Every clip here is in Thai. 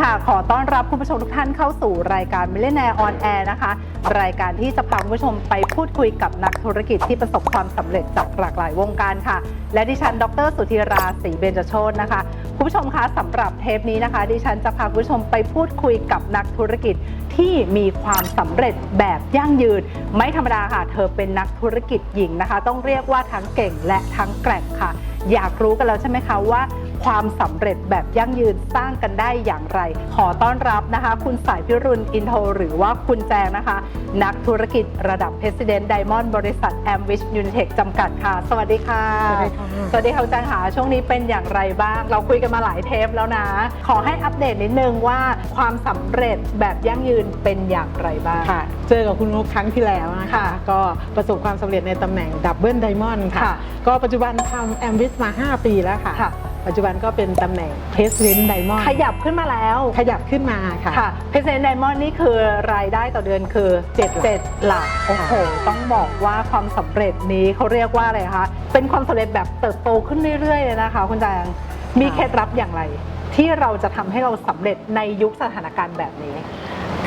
ค่ะ ขอต้อนรับคุณผู้ชมทุกท่านเข้าสู่รายการ Millionaire on Air นะคะ รายการที่จะพาคุณผู้ชมไปพูดคุยกับนักธุรกิจที่ประสบความสำเร็จจากหลากหลายวงการค่ะ และดิฉัน ดร สุธีราศรีเบญจโชตนะคะ คุณผู้ชมคะสำหรับเทปนี้นะคะ ดิฉันจะพาคุณผู้ชมไปพูดคุยกับนักธุรกิจที่มีความสำเร็จแบบยั่งยืน ไม่ธรรมดาค่ะ เธอเป็นนักธุรกิจหญิงนะคะ ต้องเรียกว่าทั้งเก่งและทั้งแกร่งค่ะ อยากรู้กันแล้วใช่ไหมคะว่า ความสำเร็จแบบยั่งยืนสร้างกันได้อย่างไร ขอต้อนรับนะคะ คุณสายพิรุณอินโทรหรือว่าคุณแจงนะคะ นักธุรกิจระดับ President Diamond บริษัท a m w i s h Unitech จำกัดค่ะ สวัสดีค่ะ สวัสดีค่ะ สวัสดีค่ะคุณแจงค่ะช่วงนี้เป็นอย่างไรบ้าง เราคุยกันมาหลายเทปแล้วนะ ขอให้อัปเดตนิดนึงว่าความสำเร็จแบบยั่งยืนเป็นอย่างไรบ้าง ค่ะ เจอกับคุณนุ๊กครั้งที่แล้วนะคะค่ะก็ประสบความสำเร็จในตำแหน่งดับเบิลไดมอนด์ค่ะ ค่ะก็ปัจจุบันทำแอมบิสมา 5 ปีแล้วค่ะ ค่ะ ปัจจุบันก็เป็นตำแหน่ง President Diamond ขยับขึ้นมาแล้ว ขยับขึ้นมาค่ะ ค่ะ President Diamond นี่คือรายได้ต่อเดือนคือเจ็ดหลักเจ็ดหลัก โอ้โห ต้องบอกว่าความสำเร็จนี้เขาเรียกว่าอะไรคะ เป็นความสำเร็จแบบเติบโตขึ้นเรื่อยๆเลยนะคะ คุณแจงมีเคล็ดลับอย่างไร ที่เราจะทำให้เราสำเร็จในยุคสถานการณ์แบบนี้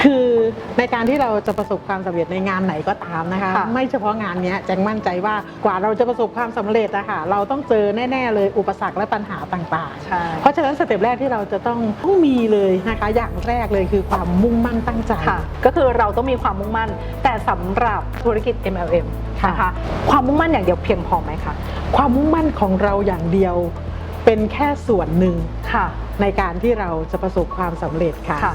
คือในการที่เราจะประสบความสำเร็จในงานไหนก็ตามนะคะค่ะไม่เฉพาะงานเนี้ยแจงมั่นใจว่ากว่าเราจะประสบความสำเร็จนะคะเราต้องเจอแน่ๆเลยอุปสรรคและปัญหาต่างๆใช่เพราะฉะนั้นสเต็ปแรกที่เราจะต้องต้องมีเลยนะคะ อย่างแรกเลยคือความมุ่งมั่นตั้งใจค่ะก็คือเราต้องมีความมุ่งมั่น แต่สำหรับธุรกิจ MLM ค่ะนะคะความมุ่งมั่นอย่างเดียวเพียงพอไหมคะความมุ่งมั่นของเราอย่างเดียวเป็นแค่ส่วนหนึ่งค่ะ ในการที่เราจะประสบความสำเร็จค่ะค่ะ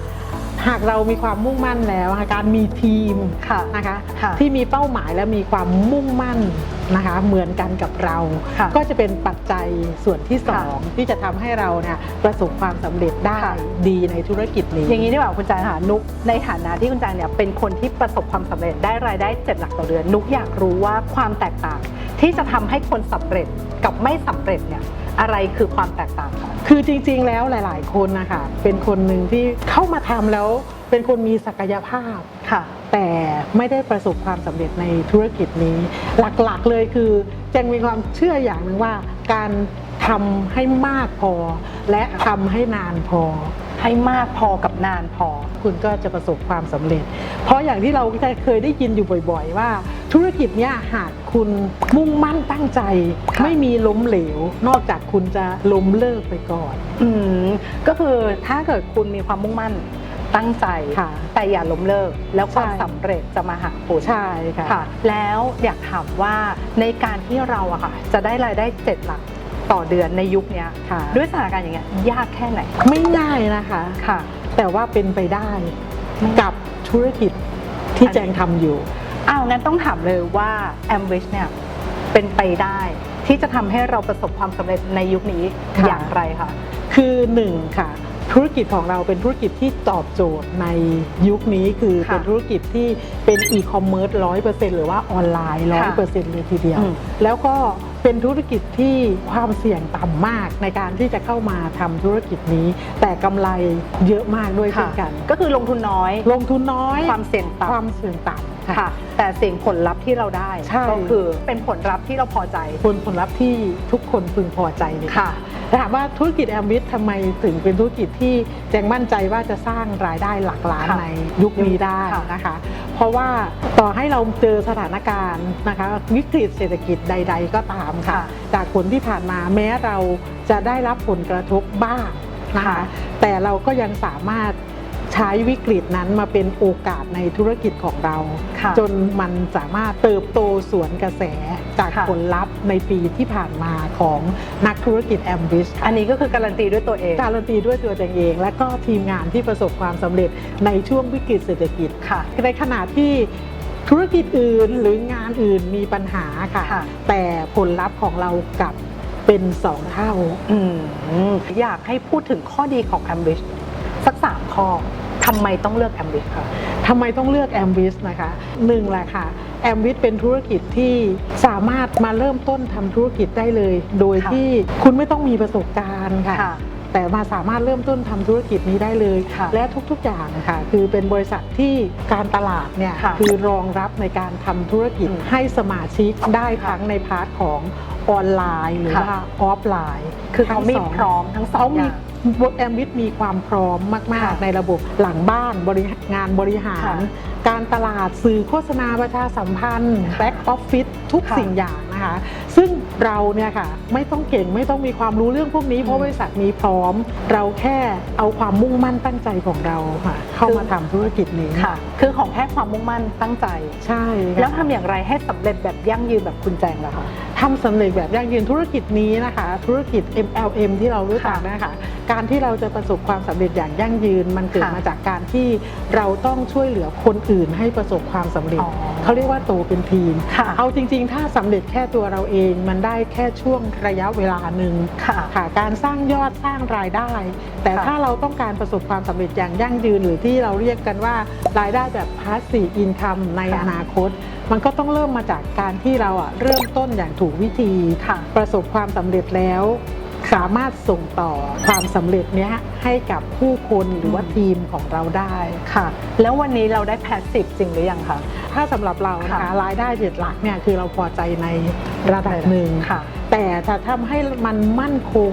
หากเรามีความมุ่งมั่นแล้วนะคะการมีทีมค่ะนะคะค่ะที่มีเป้าหมายและมีความมุ่งมั่นนะคะเหมือนกันกับเราค่ะก็จะเป็นปัจจัยส่วนที่สองค่ะที่จะทำให้เราเนี่ยประสบความสำเร็จได้ค่ะดีในธุรกิจนี้ อย่างนี้ดีกว่าคุณจางค่ะนุกในฐานะที่คุณจางเนี่ยเป็นคนที่ประสบความสำเร็จได้รายได้เจ็ดหลักต่อเดือน นุกอยากรู้ว่าความแตกต่างที่จะทำให้คนสำเร็จกับไม่สำเร็จเนี่ย อะไรคือความแตกต่างคะคือจริงๆแล้วหลาย ๆ คนนะคะเป็นคนหนึ่งที่เข้ามาทำแล้วเป็นคนมีศักยภาพค่ะ แต่ไม่ได้ประสบความสำเร็จในธุรกิจนี้ หลักๆเลยคือแจงมีความเชื่ออย่างหนึ่งว่าการทำให้มากพอ และทำให้นานพอ ให้มากพอกับนานพอ คุณก็จะประสบความสำเร็จ เพราะอย่างที่เราเคยได้ยินอยู่บ่อยๆ ว่า ธุรกิจเนี้ยหากคุณมุ่งมั่นตั้งใจค่ะไม่มีล้มเหลว นอกจากคุณจะล้มเลิกไปก่อน อืมก็คือถ้าเกิดคุณมีความมุ่งมั่นตั้งใจค่ะแต่อย่าล้มเลิก แล้วความใช่สำเร็จจะมาหาคุณใช่ค่ะค่ะ แล้วอยากถามว่าในการที่เราอะค่ะจะได้รายได้เจ็ดหลัก ต่อเดือนในยุคเนี้ยค่ะ ด้วยสถานการณ์อย่างเงี้ยยากแค่ไหน ไม่ง่ายนะคะค่ะ แต่ว่าเป็นไปได้กับธุรกิจที่แจงทำอยู่อ้าวงั้นต้องถามเลยว่า a m w i s h เนี่ยเป็นไปได้ที่จะทำให้เราประสบความสำเร็จในยุคนี้ค่ะอย่างไรคะคือหนึ่งค่ะ ธุรกิจของเราเป็นธุรกิจที่ตอบโจทย์ในยุคนี้คือค่ะเป็นธุรกิจที่เป็นอีคอมเมิร์ซร้อยเปอร์เซ็นต์หรือว่าออนไลน์ร้อยค่ะเปอร์เซ็นต์เลยทีเดียวอืมแล้วก็ เป็นธุรกิจที่ความเสี่ยงต่ำมากในการที่จะเข้ามาทำธุรกิจนี้ แต่กำไรเยอะมากด้วยเช่นกัน ก็คือลงทุนน้อย ลงทุนน้อยความเสี่ยงคต่ำวามเสี่ยงต่ำค่ะค่ะแต่สิ่งผลลัพธ์ที่เราได้ใช่ก็คือเป็นผลลัพธ์ที่เราพอใจผลผลลัพธ์ที่ทุกคนพึงพอใจเลยค่ะ ถามว่าธุรกิจแอมบิททำไมถึงเป็นธุรกิจที่แจงมั่นใจว่าจะสร้างรายได้หลักล้านค่ะในยุคนี้ได้ค่ะนะคะ เพราะว่าต่อให้เราเจอสถานการณ์นะคะวิกฤตเศรษฐกิจใด ๆ ก็ตามค่ะค่ะจากผลที่ผ่านมาแม้เราจะได้รับผลกระทบบ้างนะคะค่ะแต่เราก็ยังสามารถ ใช้วิกฤตนั้นมาเป็นโอกาสในธุรกิจของเราค่ะจนมันสามารถเติบโตสวนกระแสจากค่ะผลลัพธ์ในปีที่ผ่านมาของนักธุรกิจแอมบิชอันนี้ก็คือการันตีด้วยตัวเอง การันตีด้วยตัวเองเองและก็ทีมงานที่ประสบความสำเร็จในช่วงวิกฤตเศรษฐกิจค่ะ ในขณะที่ธุรกิจอื่นหรืองานอื่นมีปัญหาค่ะค่ะแต่ผลลัพธ์ของเรากลับเป็นสองเท่าอืมอยากให้พูดถึงข้อดีของ a m b i t สักสามข้อทำไมต้องเลือก a m b i t คะทำไมต้องเลือกแอมวิสนะคะหนึ่งแหละค่ะแอมวิสเป็นธุรกิจที่สามารถมาเริ่มต้นทำธุรกิจได้เลย โดยค่ะที่คุณไม่ต้องมีประสบการณ์ค่ะค่ะ แต่มาสามารถเริ่มต้นทำธุรกิจนี้ได้เลยค่ะและทุกๆอย่างค่ะ คือเป็นบริษัทที่การตลาดเนี่ยค่ะคือรองรับในการทำธุรกิจอืมให้สมาชิกได้ค่ะทั้งในพาร์ทของออนไลน์หรือค่ะว่าออฟไลน์ คือเขามีทั้งสงพร้อมทั้งสอเขางอมีย่าง แอมวิทมีความพร้อมมากค่ะๆในระบบหลังบ้านบริหารงานบริหารค่ะการตลาดสื่อโฆษณาประชาสัมพันธ์ค่ะแบ็กออฟฟิศทุกค่ะสิ่งอย่าง นะคะ ซึ่งเราเนี่ยค่ะไม่ต้องเก่งไม่ต้องมีความรู้เรื่องพวกนี้เพอืราะมบริษัทมีพร้อม เราแค่เอาความมุ่งมั่นตั้งใจของเราค่ะเข้ามาทำธุรกิจนี้ค่ะ คือของแค่ความมุ่งมั่นตั้งใจใช่ค่ะแล้วทำอย่างไรให้สำเร็จแบบยั่งยืนแบบคุณแจงล่ะคะทำสำเร็จแบบยั่งยืนธุรกิจนี้นะคะ ธุรกิจ MLM ที่เรารู้จักค่ะนะคะ การที่เราจะประสบความสำเร็จอย่างยั่งยืน มันเกิดค่ะมาจากการที่เราต้องช่วยเหลือคนอื่นให้ประสบความสำเร็จอ๋อเขาเรียกว่าโตเป็นทีมค่ะเอาจริง ๆ ถ้าสำเร็จแค่ตัวเราเองมันได้แค่ช่วงระยะเวลาหนึ่งค่ะค่ะการสร้างยอดสร้างรายได้ แต่ค่ะถ้าเราต้องการประสบความสำเร็จอย่างยั่งยืนหรือที่เราเรียกกันว่ารายได้แบบ passive income ในค่ะอนาคต มันก็ต้องเริ่มมาจากการที่เราอะเริ่มต้นอย่างถูกวิธีค่ะ ประสบความสำเร็จแล้ว สามารถส่งต่อความสำเร็จเนี้ยให้กับผู้คนหรือว่าอืมทีมของเราได้ค่ะ แล้ววันนี้เราได้แพสซีฟจริงหรือยังคะถ้าสำหรับเรานะคะค่ะรายได้เจ็ดหลักเนี่ยคือเราพอใจในระดับหนึ่งค่ะ แต่ถ้าทำให้มันมั่นคง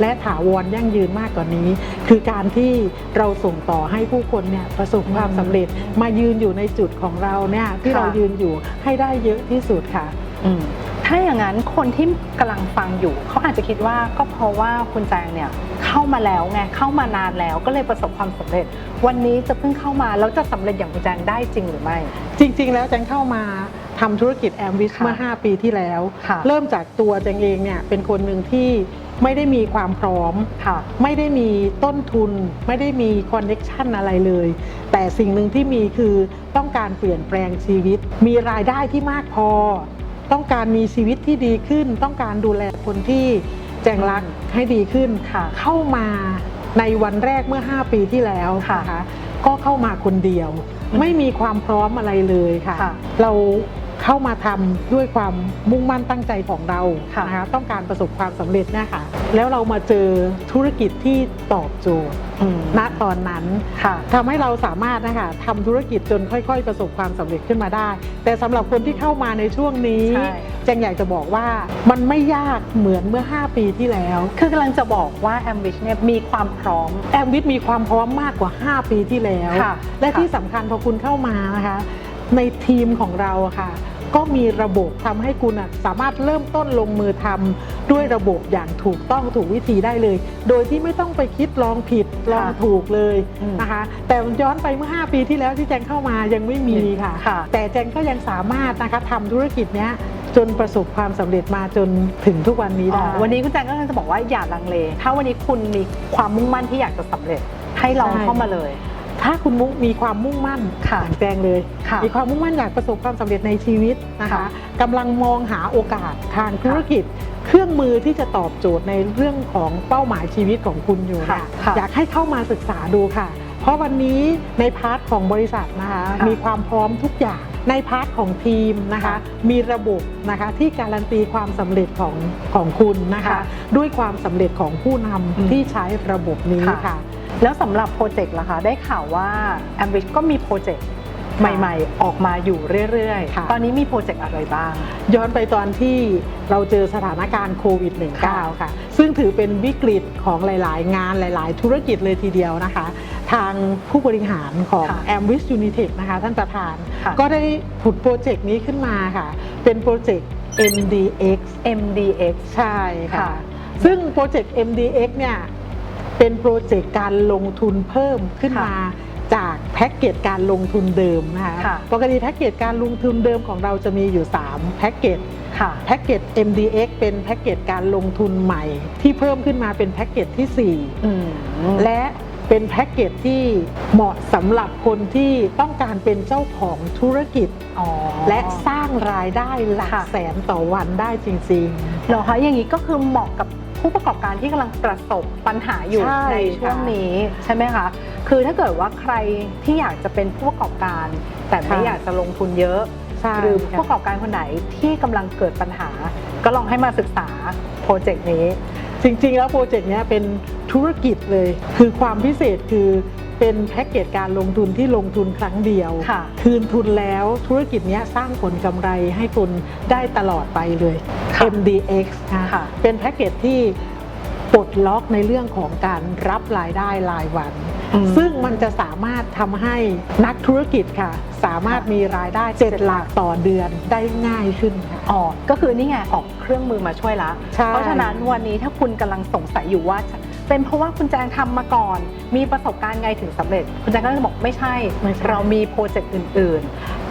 และถาวรยั่งยืนมากกว่านี้ คือการที่เราส่งต่อให้ผู้คนเนี่ยประสบความสำเร็จมายืนอยู่ในจุดของเราเนี่ยที่ค่ะเรายืนอยู่ให้ได้เยอะที่สุดค่ะอืม ถ้าอย่างนั้นคนที่กำลังฟังอยู่เขาอาจจะคิดว่าก็เพราะว่าคุณแจงเนี่ยเข้ามาแล้วไงเข้ามานานแล้วก็เลยประสบความสำเร็จ วันนี้จะเพิ่งเข้ามาแล้วจะสำเร็จอย่างคุณแจงได้จริงหรือไม่ จริง ๆ แล้วแจงเข้ามาทำธุรกิจแอมวิสค่ะเมื่อ 5 ปีที่แล้วค่ะเริ่มจากตัวแจงเองเนี่ยเป็นคนหนึ่งที่ไม่ได้มีความพร้อมค่ะไม่ได้มีต้นทุน ไม่ได้มีคอนเน็ชันอะไรเลย แต่สิ่งหนึ่งที่มีคือต้องการเปลี่ยนแปลงชีวิต มีรายได้ที่มากพอ ต้องการมีชีวิตที่ดีขึ้น ต้องการดูแลคนที่แจงรักให้ดีขึ้นค่ะ เข้ามาในวันแรกเมื่อ 5 ปีที่แล้วค่ะนะคะก็เข้ามาคนเดียวอืมไม่มีความพร้อมอะไรเลยค่ะค่ะเรา เข้ามาทำด้วยความมุ่งมั่นตั้งใจของเราค่ะนะคะต้องการประสบความสำเร็จเนะคะแล้วเรามาเจอธุรกิจที่ตอบโจทย์อืมณตอนนั้นค่ะทำให้เราสามารถนะคะทำธุรกิจจนค่อย ๆ ประสบความสำเร็จขึ้นมาได้ แต่สำหรับคนที่เข้ามาในช่วงนี้ใช่แจงอยากจะบอกว่ามันไม่ยากเหมือนเมื่อ 5 ปีที่แล้ว คือกำลังจะบอกว่าแอมบิชเนี่ยมีความพร้อมแอมวิทมีความพร้อมมากกว่า 5 ปีที่แล้วค่ะและค่ะที่สำคัญพอคุณเข้ามานะคะในทีมของเราอะค่ะ ก็มีระบบทำให้คุณอะสามารถเริ่มต้นลงมือทำด้วยระบบอย่างถูกต้องถูกวิธีได้เลย โดยที่ไม่ต้องไปคิดลองผิดลองถูกเลยอืมนะคะ แต่ย้อนไปเมื่อ 5 ปีที่แล้วที่แจงเข้ามายังไม่มีค่ะค่ะแต่แจงก็ยังสามารถนะคะทำธุรกิจเนี้ยจนประสบความสำเร็จมาจนถึงทุกวันนี้อ๋ได้อวันนี้คุณแจงก็จะบอกว่าอย่าลังเล ถ้าวันนี้คุณมีความมุ่งมั่นที่อยากจะสำเร็จให้ลองใช่เข้ามาเลย ถ้าคุณมุกมีความมุ่งมั่นค่ะอย่างแจงเลยค่ะมีความมุ่งมั่นอยากประสบความสำเร็จในชีวิตนะคะค่ะกำลังมองหาโอกาสทางธุรกิจ เครื่องมือที่จะตอบโจทย์ในเรื่องของเป้าหมายชีวิตของคุณอยู่ค่ะเนี่ยค่ะอยากให้เข้ามาศึกษาดูค่ะ เพราะวันนี้ในพาร์ทของบริษัทนะคะค่ะมีความพร้อมทุกอย่างในพาร์ทของทีมนะคะค่ะมีระบบนะคะที่การันตีความสำเร็จของของคุณนะคะค่ะด้วยความสำเร็จของผู้นอืมำที่ใช้ระบบนี้ค่ะค่ะ แล้วสำหรับโปรเจกต์ล่ะคะ ได้ข่าวว่า a m b r i d g e ก็มีโปรเจกต์ใหม่ๆ ออกมาอยู่เรื่อยค่ะๆตอนนี้มีโปรเจกต์อะไรบ้าง ย้อนไปตอนที่เราเจอสถานการณ์โควิดค่ะ -19 ค่ะ ซึ่งถือเป็นวิกฤตของหลาย ๆ งานหลาย ๆ ธุรกิจเลยทีเดียวนะคะ ทางผู้บริหารของค่ะ a m w i s Unitech นะคะท่านประธานค่ะก็ได้ผุดโปรเจกต์นี้ขึ้นมาค่ะ เป็นโปรเจกต์ MDX MDX ใช่ค่ะค่ะซึ่งโปรเจกต์ MDX เนี่ย เป็นโปรเจกต์การลงทุนเพิ่มขึ้นค่ะมาจากแพ็กเกจการลงทุนเดิมนะคะค่ะปกติแพ็กเกจการลงทุนเดิมของเราจะมีอยู่ 3 แพ็กเกจค่ะแพ็กเกจ MDX เป็นแพ็กเกจการลงทุนใหม่ ที่เพิ่มขึ้นมาเป็นแพ็กเกจที่อืม4และเป็นแพ็กเกจที่เหมาะสำหรับคนที่ต้องการเป็นเจ้าของธุรกิจอ๋อและสร้างรายได้หลักค่ะแสนต่อวันได้จริงๆเหรอคะอย่างนี้ก็คือเหมาะกับ ผู้ประกอบการที่กำลังประสบปัญหาอยู่ใช่ในช่วงค่ะ นี้ใช่ไหมคะ คือถ้าเกิดว่าใครที่อยากจะเป็นผู้ประกอบการ แต่ไม่ค่ะอยากจะลงทุนเยอะ ใช่หรือผู้ค่ะประกอบการคนไหนที่กำลังเกิดปัญหา ก็ลองให้มาศึกษาโปรเจกต์นี้ จริงๆ แล้วโปรเจกต์เนี้ยเป็นธุรกิจเลย คือความพิเศษคือเป็นแพ็กเกจการลงทุนที่ลงทุนครั้งเดียวค่ะคืนทุนแล้วธุรกิจเนี้ยสร้างผลกำไรให้คุณได้ตลอดไปเลยค่ะ MDX นะค่ะเป็นแพ็กเกจที่ปลดล็อกในเรื่องของการรับรายได้รายวันอืมซึ่งมันจะสามารถทำให้นักธุรกิจค่ะ สามารถมีรายได้เจ็ดหลักต่อเดือนได้ง่ายขึ้นค่ะอ๋อก็คือนี่ไงออกเครื่องมือมาช่วยละ ใช่ เพราะฉะนั้นวันนี้ถ้าคุณกำลังสงสัยอยู่ว่า เป็นเพราะว่าคุณแจงทำมาก่อน มีประสบการณ์ไงถึงสำเร็จ คุณแจงก็จะบอกไม่ใช่ไม่ใช่เรามีโปรเจกต์อื่น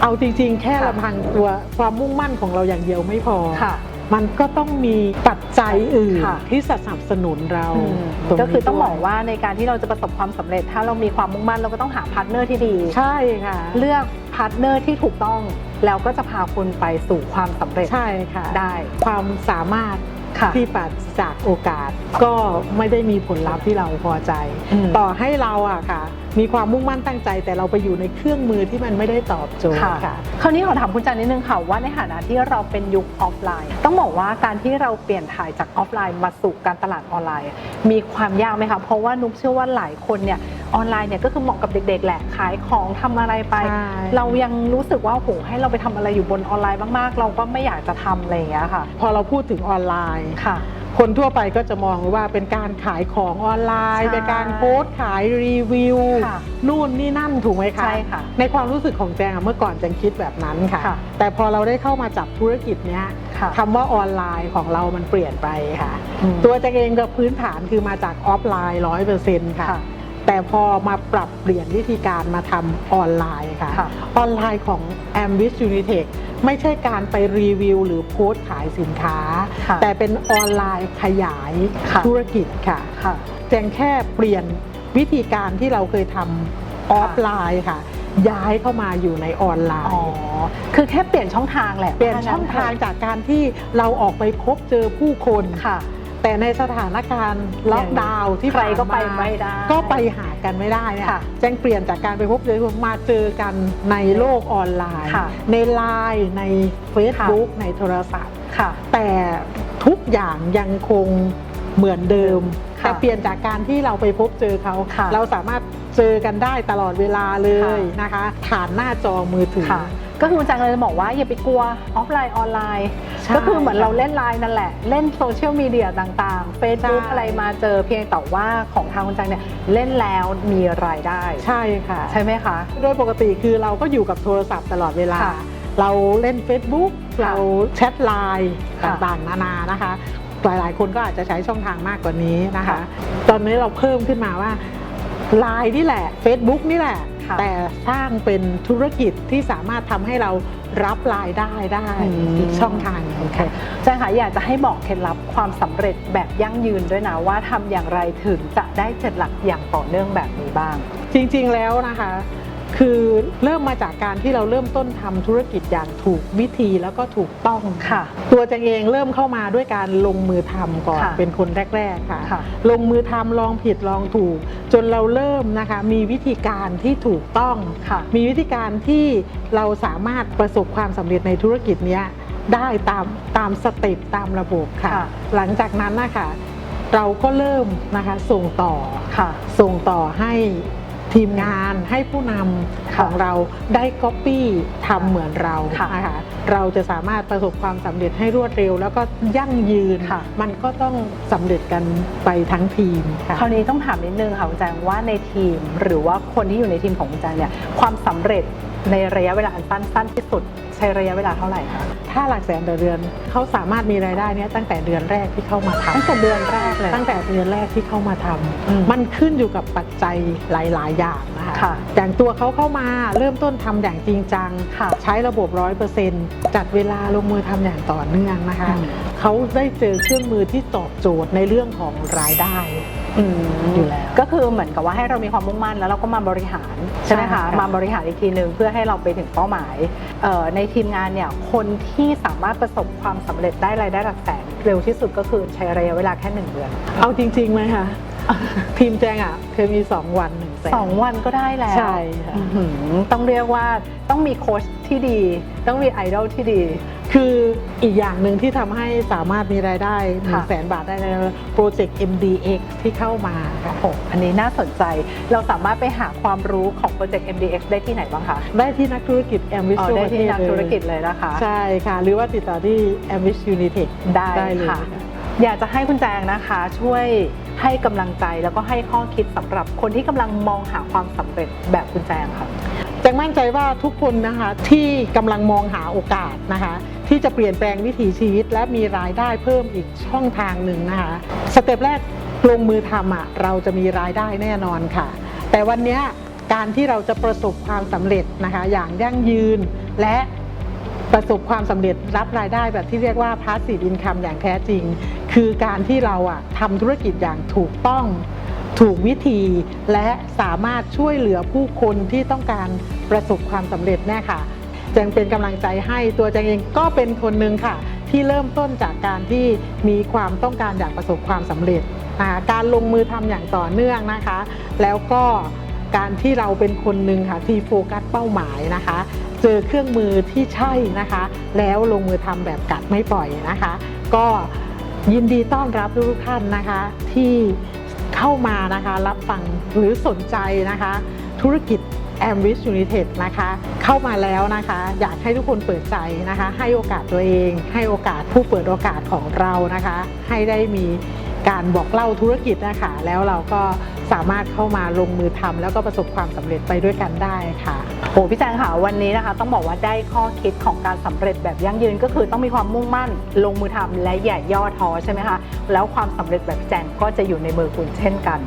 เอาจริงๆ แค่ค่ะลำพังตัวความมุ่งมั่นของเราอย่างเดียวไม่พอค่ะ มันก็ต้องมีปัจจัยอื่นค่ะ ที่สนับสนุนเราๆอืมรงนี้ก็คือต้องด้วยบอกว่าในการที่เราจะประสบความสำเร็จ ถ้าเรามีความมุ่งมั่นเราก็ต้องหาพาร์ทเนอร์ที่ดีใช่ค่ะ เลือก พาร์ทเนอร์ที่ถูกต้องแล้วก็จะพาคุณไปสู่ความสำเร็จใช่ค่ะได้ความสามารถค่ะที่ปราศจากโอกาสก็ไม่ได้มีผลลัพธ์ที่เราพอใจอืมต่อให้เราอะค่ะ มีความมุ่งมั่นตั้งใจ แต่เราไปอยู่ในเครื่องมือที่มันไม่ได้ตอบโจทย์ค่ะค่ะ คราวนี้ขอถามคุณจันนิดนึงค่ะว่าในฐานะที่เราเป็นยุคออฟไลน์ ต้องบอกว่าการที่เราเปลี่ยนถ่ายจากออฟไลน์มาสู่การตลาดออนไลน์ มีความยากไหมคะเพราะว่านุกเชื่อว่าหลายคนเนี่ยออนไลน์เนี่ยก็คือเหมาะกับเด็กๆแหละขายของทำอะไรไปใช่เรายังรู้สึกว่าโหให้เราไปทำอะไรอยู่บนออนไลน์มากๆ เราก็ไม่อยากจะทำอะไรอย่างเงี้ยค่ะ พอเราพูดถึงออนไลน์ค่ะ คนทั่วไปก็จะมองว่าเป็นการขายของออนไลน์ ใช่เป็นการโพสต์ขายรีวิว ค่ะนู่นนี่นั่นถูกไหมคะใช่ค่ะในความรู้สึกของแจงอะเมื่อก่อนแจงคิดแบบนั้นค่ะ ค่ะ แต่พอเราได้เข้ามาจับธุรกิจเนี้ย ค่ะ คำว่าออนไลน์ของเรามันเปลี่ยนไปค่ะ อืมตัวแจงเองก็พื้นฐานคือมาจากออฟไลน์ร้อยเปอร์เซ็นต์ค่ะ ค่ะ แต่พอมาปรับเปลี่ยนวิธีการมาทำออนไลน์ค่ะค่ะออนไลน์ของ a m b i s Unitech ไม่ใช่การไปรีวิวหรือโพสต์ขายสินค้าค่ะแต่เป็นออนไลน์ขยายค่ะธุรกิจค่ะค่ะแจงแค่เปลี่ยนวิธีการที่เราเคยทำออฟไลน์ค่ะ ย้ายเข้ามาอยู่ในออนไลอ๋อน์ คือแค่เปลี่ยนช่องทางแหละ เปลี่ยนช่องทางจากการที่เราออกไปพบเจอผู้คนค่ะ แต่ในสถานการณ์ล็อกดาวน์ที่ใครก็ไปผ่านไม่ได้ ก็ไปหากันไม่ได้เนี่ยค่ะแจ้งเปลี่ยนจากการไปพบเจอคนมาเจอกันในโลกออนไลน์ค่ะในไลน์ใน Facebook ในโทรศัพท์ค่ะแต่ทุกอย่างยังคงเหมือนเดิมค่ะแต่เปลี่ยนจากการที่เราไปพบเจอเขาค่ะเราสามารถเจอกันได้ตลอดเวลาเลยค่ะนะคะผ่านหน้าจอมือถือค่ะ ก็คือคุณจังเลยจะบอกว่าอย่าไปกลัวออฟไลน์ออนไลน์ ใช่ก็คือเหมือนเราเล่นไลน์นั่นแหละ เล่นโซเชียลมีเดียต่างๆ Facebook ใช่ อะไรมาเจอเพียงแต่ว่าของทางคุณจังเนี่ยเล่นแล้วมีรายได้ ใช่ค่ะ ใช่ไหมคะ โดยปกติคือเราก็อยู่กับโทรศัพท์ตลอดเวลา ค่ะเราเล่น Facebook ค่ะเราแชทไลน์ค่ะต่างๆ นานานะคะ หลายๆ คนก็อาจจะใช้ช่องทางมากกว่านี้นะคะค่ะตอนนี้เราเพิ่มขึ้นมาว่าไลน์นี่แหละ Facebook นี่แหละค่ะ แต่สร้างเป็นธุรกิจที่สามารถทำให้เรารับรายได้ได้อืม อีกช่องทางหนึ่งโอเคค่ะจังค่ะอยากจะให้บอกเคล็ดลับความสำเร็จแบบยั่งยืนด้วยนะ ว่าทำอย่างไรถึงจะได้เจ็ดหลักอย่างต่อเนื่องแบบนี้บ้าง จริงๆแล้วนะคะ คือเริ่มมาจากการที่เราเริ่มต้นทำธุรกิจอย่างถูกวิธีแล้วก็ถูกต้องค่ะ ตัวจังเองเริ่มเข้ามาด้วยการลงมือทำก่อนค่ะเป็นคนแรกๆค่ะค่ะลงมือทำลองผิดลองถูก จนเราเริ่มนะคะมีวิธีการที่ถูกต้องค่ะมีวิธีการที่เราสามารถประสบความสำเร็จในธุรกิจเนี้ยได้ตามตามสเต็ปตามระบบค่ะค่ะ หลังจากนั้นนะคะเราก็เริ่มนะคะส่งต่อค่ะส่งต่อให้ ทีมงานให้ผู้นำค่ะของเราได้ก๊อปปี้ทำเหมือนเราค่ะนะคะเราจะสามารถประสบความสำเร็จให้รวดเร็ว แล้วก็ยั่งยืนค่ะมันก็ต้องสำเร็จกันไปทั้งทีมค่ะคราวนี้ต้องถามนิดนึงค่ะคุณแจงว่าในทีม หรือว่าคนที่อยู่ในทีมของคุณแจงเนี่ยความสำเร็จ ในระยะเวลาอันสั้นสั้นที่สุด ใช้ระยะเวลาเท่าไหร่คะถ้าหลักแสนต่อเดือนเขาสามารถมีรายได้เนี้ยตั้งแต่เดือนแรกที่เข้ามาทำตั้งแต่เดือนแรกเลยตั้งแต่เดือนแรกที่เข้ามาทำอืมมันขึ้นอยู่กับปัจจัยหลาย ๆ อย่างนะ คะค่ะอย่างตัวเขาเข้ามาเริ่มต้นทำอย่างจริงจังค่ะใช้ระบบร้อยเปอร์เซ็นต์จัดเวลาลงมือทำอย่างต่อเนื่องนะคะอืมเขาได้เจอเครื่องมือที่ตอบโจทย์ในเรื่องของรายได้อืมอยู่แล้วก็คือเหมือนกับว่าให้เรามีความมุ่งมั่นแล้วเราก็มาบริหารใช่ไหมใช่คะค่ะมาบริหารอีกทีหนึ่งเพื่อให้เราไปถึงเป้าหมายเอ่อในทีมงานเนี่ยคนที่สามารถประสบความสำเร็จได้รายได้หลักแสนเร็วที่สุดก็คือใช้ระยะเวลาแค่หนึ่งเดือน เอาจริงๆไหมคะทีมแจงอะเคยมี 2 วันหนึ่ง แสน สองวันก็ได้แล้วใช่ค่ะ อื้อหือต้องเรียกว่าต้องมีโค้ชที่ดี ต้องมีไอดอลที่ดี คืออีกอย่างหนึ่งที่ทำให้สามารถมีรายได้1นึ่ค่ะงแสนบาทได้ในโปรเจกต์ MDX ที่เข้ามาค่ะ โอ้โหอันนี้น่าสนใจเราสามารถไปหาความรู้ของโปรเจกต์ MDX ได้ที่ไหนบ้างคะได้ที่นักธุรกิจ a m b i s อ๋อทั่วได้ประเทที่ศนักเลยธุรกิจเลยนะคะ ใช่ค่ะ หรือว่าติดต่อที่ a m b i s Unitech ได้ได้เลยค่ะ ค่ะ อยากจะให้คุณแจงนะคะ ช่วยให้กำลังใจแล้วก็ให้ข้อคิดสำหรับคนที่กำลังมองหาความสำเร็จแบบคุณแจงค่ะแจงมั่นใจว่าทุกคนนะคะที่กำลังมองหาโอกาสนะคะ ที่จะเปลี่ยนแปลงวิถีชีวิต และมีรายได้เพิ่มอีกช่องทางหนึ่งนะคะสเต็ปแรกลงมือทำอะเราจะมีรายได้แน่นอนค่ะ แต่วันนี้การที่เราจะประสบความสำเร็จนะคะ อย่างยั่งยืนและ ประสบความสำเร็จรับรายได้แบบที่เรียกว่า passive income อย่างแท้จริง คือการที่เราอะทำธุรกิจอย่างถูกต้องถูกวิธีและสามารถช่วยเหลือผู้คนที่ต้องการประสบความสำเร็จแน่ค่ะแจงเป็นกำลังใจให้ตัวแจงเองก็เป็นคนหนึ่งค่ะ ที่เริ่มต้นจากการที่มีความต้องการอยากประสบความสำเร็จ การลงมือทำอย่างต่อเนื่องนะคะ แล้วก็ การที่เราเป็นคนหนึ่งค่ะที่โฟกัสเป้าหมายนะคะ เจอเครื่องมือที่ใช่นะคะ แล้วลงมือทำแบบกัดไม่ปล่อยนะคะ ก็ยินดีต้อนรับทุกท่านนะคะ ที่เข้ามานะคะรับฟังหรือสนใจนะคะ ธุรกิจ a m w i s United นะคะเข้ามาแล้วนะคะ อยากให้ทุกคนเปิดใจนะคะ ให้โอกาสตัวเอง ให้โอกาสผู้เปิดโอกาสของเรานะคะ ให้ได้มี การบอกเล่าธุรกิจนะคะแล้วเราก็สามารถเข้ามาลงมือทำแล้วก็ประสบความสำเร็จไปด้วยกันได้ค่ะโอ้พี่แจงค่ะวันนี้นะคะ ต้องบอกว่าได้ข้อคิดของการสำเร็จแบบยั่งยืน ก็คือต้องมีความมุ่งมั่นลงมือทำและอย่าย่อท้อใช่ไหมคะแล้วความสำเร็จแบบแจงก็จะอยู่ในมือคุณเช่นกัน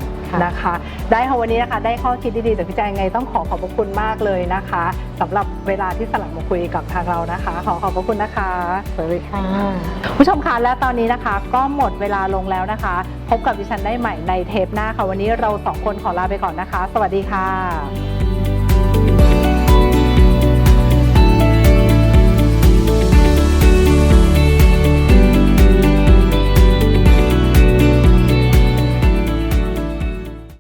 นะคะ ได้ค่ะวันนี้นะคะได้ข้อคิดดีๆจากพี่แจงไงต้องขอขอบพระคุณมากเลยนะคะสำหรับเวลาที่สลับมาคุยกับทางเรานะคะ ขอขอบพระคุณนะคะสวัสดีค่ะผู้ชมคะและตอนนี้นะคะ ก็หมดเวลาลงแล้วนะคะ พบกับดิฉันได้ใหม่ในเทปหน้าค่ะวันนี้เราสองคนขอลาไปก่อนนะคะ สวัสดีค่ะ